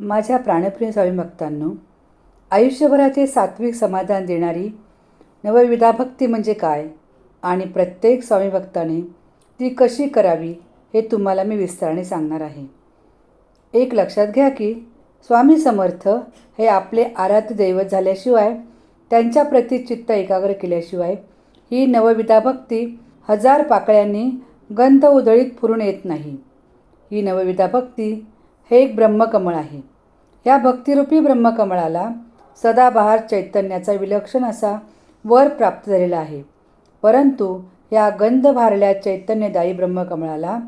माझ्या प्राणप्रिय स्वामी भक्तांनो आयुष्यभराचे सात्विक समाधान देणारी नवविधा भक्ती म्हणजे काय आणि प्रत्येक स्वामी भक्ताने ती कशी करावी हे तुम्हाला मी विस्ताराने सांगणार आहे. एक लक्षात घ्या की स्वामी समर्थ हे आपले आराध्य दैवत झाल्याशिवाय त्यांच्याप्रती चित्त एकाग्र केल्याशिवाय ही नवविधा भक्ती हजार पाकळ्यांनी गंध उधळीत फुरून येत नाही. ही नवविधा भक्ती हे एक ब्रह्मकमळ आहे. या भक्तिरूपी ब्रह्मकमळाला सदाबहार चैतन्याचा विलक्षण असा वर प्राप्त झालेला आहे. परंतु या गंध भारल्या चैतन्यदायी ब्रह्मकमळाला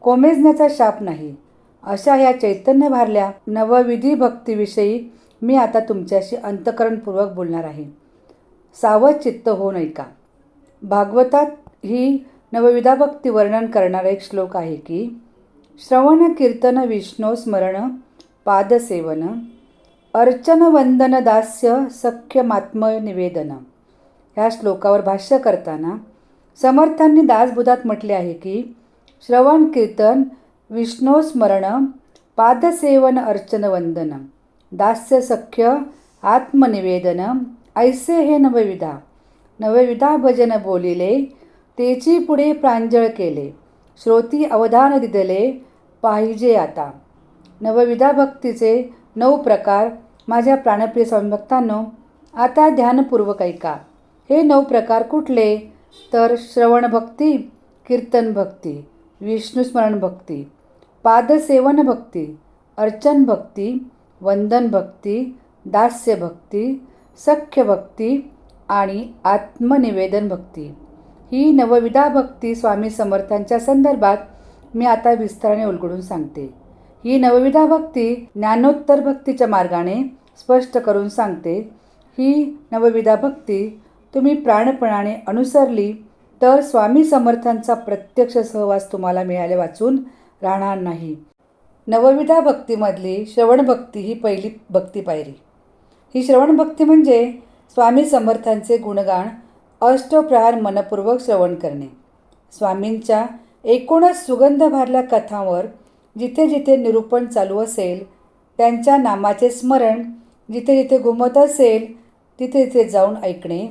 कोमेजण्याचा शाप नाही. अशा या चैतन्य भारल्या नवविधी भक्तीविषयी मी आता तुमच्याशी अंतकरणपूर्वक बोलणार आहे. सावध चित्त हो नाही का भागवतात ही नवविधा भक्ती वर्णन करणारा एक श्लोक आहे की श्रवण कीर्तन विष्णू स्मरण पादसेवन अर्चन वंदन दास्य सख्यमात्म निवेदन. ह्या श्लोकावर भाष्य करताना समर्थांनी दासबुधात म्हटले आहे की श्रवण कीर्तन विष्णू स्मरण पादसेवन अर्चन वंदन दास्य सख्य आत्मनिवेदन ऐसे हे नवविधा. नवविधा भजन बोलिले तेची पुढे प्रांजळ केले श्रोती अवधान दिदले पाहिजे आता. नवविधा भक्तीचे नऊ प्रकार माझ्या प्राणप्रिय स्वामी भक्तांनो आता ध्यानपूर्वक ऐका. हे नऊ प्रकार कुठले? तर श्रवण भक्ती कीर्तन भक्ती विष्णुस्मरण भक्ती पादसेवन भक्ती अर्चन भक्ती वंदन भक्ती दास्य भक्ती सख्य भक्ती आणि आत्मनिवेदन भक्ती. ही नवविधा भक्ती स्वामी समर्थांच्या संदर्भात मी आता विस्ताराने उलगडून सांगते. ही नवविधा भक्ती ज्ञानोत्तर भक्तीच्या मार्गाने स्पष्ट करून सांगते. ही नवविधा भक्ती तुम्ही प्राणपणाने अनुसरली तर स्वामी समर्थांचा प्रत्यक्ष सहवास तुम्हाला मिळाले वाचून राहणार नाही. नवविधा भक्तीमधली श्रवणभक्ती ही पहिली भक्ती पायरी. ही श्रवणभक्ती म्हणजे स्वामी समर्थांचे गुणगान अष्टप्रहार मनपूर्वक श्रवण करणे. स्वामींच्या एकूणच सुगंध भारल्या कथांवर जिथे जिथे निरूपण चालू असेल त्यांच्या नामाचे स्मरण जिथे जिथे घुमत असेल तिथे तिथे जाऊन ऐकणे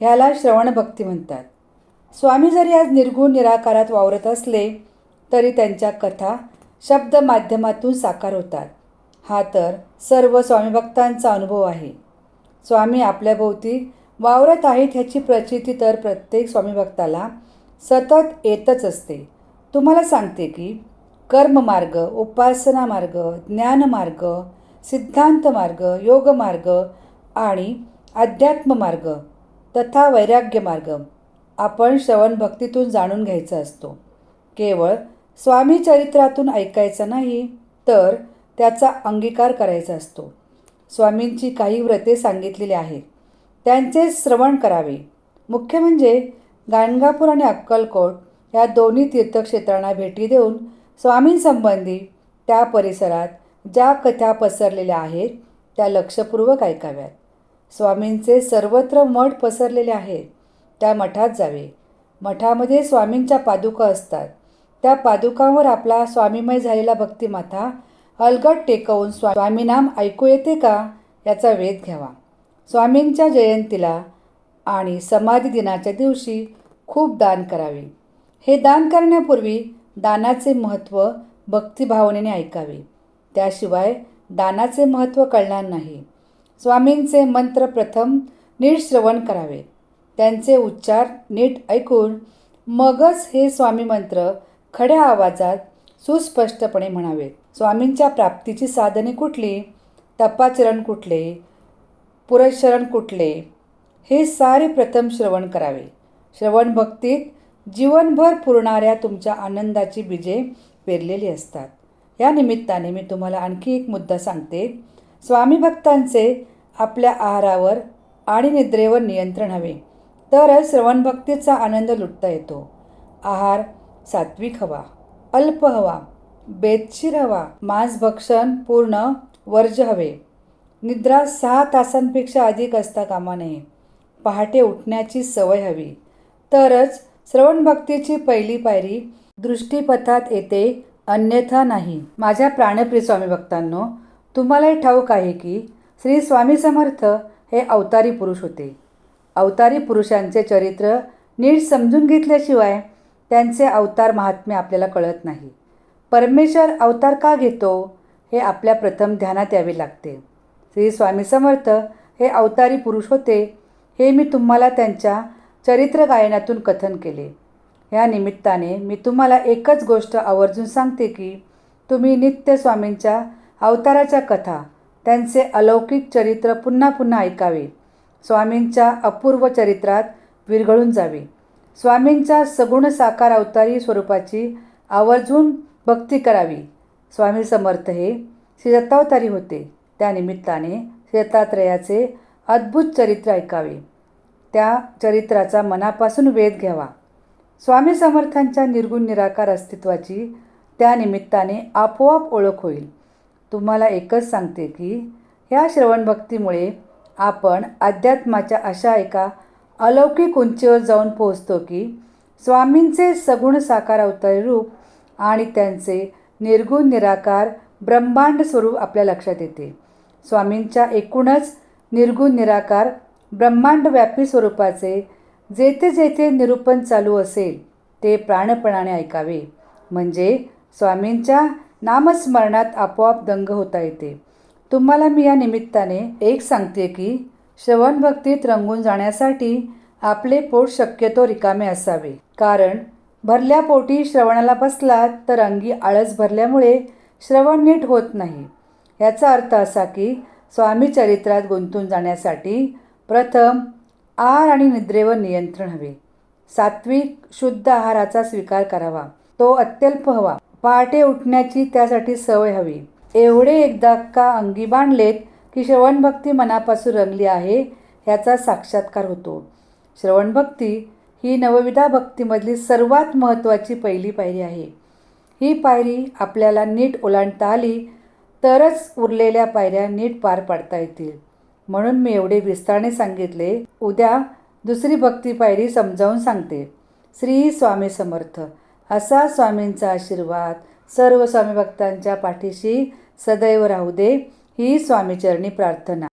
ह्याला श्रवण भक्ती म्हणतात. स्वामी जरी आज निर्गुण निराकारात वावरत असले तरी त्यांच्या कथा शब्द माध्यमातून साकार होतात. हा तर सर्व स्वामीभक्तांचा अनुभव आहे. स्वामी आपल्याभोवती वावरत आहेत ह्याची प्रचिती तर प्रत्येक स्वामीभक्ताला सतत येतच असते. तुम्हाला सांगते की कर्ममार्ग उपासना मार्ग ज्ञानमार्ग सिद्धांत मार्ग योगमार्ग आणि अध्यात्म मार्ग तथा वैराग्य मार्ग आपण श्रवण भक्तीतून जाणून घ्यायचा असतो. केवळ स्वामी चरित्रातून ऐकायचं नाही तर त्याचा अंगीकार करायचा असतो. स्वामींची काही व्रते सांगितलेली आहेत. त्यांचे श्रवण करावे. मुख्य म्हणजे गाणगापूर आणि अक्कलकोट ह्या दोन्ही तीर्थक्षेत्रांना भेटी देऊन स्वामींसंबंधी त्या परिसरात ज्या कथा पसरलेल्या आहेत त्या लक्षपूर्वक ऐकाव्यात. स्वामींचे सर्वत्र मठ पसरलेले आहेत त्या मठात जावे. मठामध्ये स्वामींच्या पादुका असतात. त्या पादुकांवर आपला स्वामीमय झालेला भक्तिमाथा अलगट टेकवून स्वामीनाम ऐकू येते का याचा वेध घ्यावा. स्वामींच्या जयंतीला आणि समाधी दिनाच्या दिवशी खूप दान करावे. हे दान करण्यापूर्वी दानाचे महत्त्व भक्तिभावनेने ऐकावे. त्याशिवाय दानाचे महत्त्व कळणार नाही. स्वामींचे मंत्र प्रथम नीट श्रवण करावे. त्यांचे उच्चार नीट ऐकून मगच हे स्वामी मंत्र खड्या आवाजात सुस्पष्टपणे म्हणावेत स्वामींच्या प्राप्तीची साधने कुठली? तपाचरण कुठले? पुरशरण कुठले? हे सारे प्रथम श्रवण करावे. श्रवण भक्तीत जीवनभर पुरणाऱ्या तुमच्या आनंदाची बीजे पेरलेली असतात. या निमित्ताने मी तुम्हाला आणखी एक मुद्दा सांगते. स्वामी भक्तांचे आपल्या आहारावर आणि निद्रेवर नियंत्रण हवे. तरच श्रवणभक्तीचा आनंद लुटता येतो. आहार सात्विक हवा अल्प हवा बेतशीर हवा मांसभक्षण पूर्ण वर्ज हवे. निद्रा सहा तासांपेक्षा अधिक असता कामा नये. पहाटे उठण्याची सवय हवी. तरच श्रवणभक्तीची पहिली पायरी दृष्टीपथात येते अन्यथा नाही. माझ्या प्राणप्रिय स्वामी भक्तांनो तुम्हालाही ठाऊक आहे की श्री स्वामी समर्थ हे अवतारी पुरुष होते. अवतारी पुरुषांचे चरित्र नीट समजून घेतल्याशिवाय त्यांचे अवतार महात्म्य आपल्याला कळत नाही. परमेश्वर अवतार का घेतो हे आपल्या प्रथम ध्यानात यावे लागते. श्री स्वामी समर्थ हे अवतारी पुरुष होते हे मी तुम्हाला त्यांच्या चरित्र गायनातून कथन केले. ह्या निमित्ताने मी तुम्हाला एकच गोष्ट आवर्जून सांगते की तुम्ही नित्य स्वामींच्या अवताराच्या कथा त्यांचे अलौकिक चरित्र पुन्हा पुन्हा ऐकावे. स्वामींच्या अपूर्व चरित्रात विरघळून जावे. स्वामींच्या सगुण साकार अवतारी स्वरूपाची आवर्जून भक्ती करावी. स्वामी समर्थ हे श्री दत्तावतारी होते. त्या निमित्ताने श्री दत्तात्रयाचे अद्भुत चरित्र ऐकावे. त्या चरित्राचा मनापासून वेध घ्यावा. स्वामी समर्थांच्या निर्गुण निराकार अस्तित्वाची त्या निमित्ताने आपोआप ओळख होईल. तुम्हाला एकच सांगते की ह्या श्रवणभक्तीमुळे आपण अध्यात्माच्या अशा एका अलौकिक उंचीवर जाऊन पोहोचतो की स्वामींचे सगुण साकार अवतार रूप आणि त्यांचे निर्गुण निराकार ब्रह्मांड स्वरूप आपल्या लक्षात येते. स्वामींच्या एकूणच निर्गुण निराकार ब्रह्मांडव्यापी स्वरूपाचे जेथे जेथे निरूपण चालू असेल ते प्राणपणाने ऐकावे. म्हणजे स्वामींच्या नामस्मरणात आपोआप दंग होता येते. तुम्हाला मी या निमित्ताने एक सांगते की श्रवणभक्तीत रंगून जाण्यासाठी आपले पोट शक्यतो रिकामे असावे. कारण भरल्या पोटी श्रवणाला बसलात तर अंगी आळस भरल्यामुळे श्रवण नीट होत नाही. याचा अर्थ असा की स्वामी चरित्रात गुंतून जाण्यासाठी प्रथम आहार आणि निद्रेवर नियंत्रण हवे. सात्विक शुद्ध आहाराचा स्वीकार करावा. तो अत्यल्प हवा. पहाटे उठण्याची त्यासाठी सवय हवी. एवढे एकदा का अंगी बांधलेत की श्रवणभक्ती मनापासून रंगली आहे ह्याचा साक्षात्कार होतो. श्रवणभक्ती ही नवविधा भक्तीमधली सर्वात महत्त्वाची पहिली पायरी आहे. ही पायरी आपल्याला नीट ओलांडता आली तरच उरलेल्या पायऱ्या नीट पार पाडता येतील. म्हणून मी एवढे विस्ताराने सांगितले. उद्या दुसरी भक्ती पायरी समजावून सांगते. श्री स्वामी समर्थ. असा स्वामींचा आशीर्वाद सर्व स्वामी भक्तांच्या पाठीशी सदैव राहू दे. ही स्वामीचरणी प्रार्थना.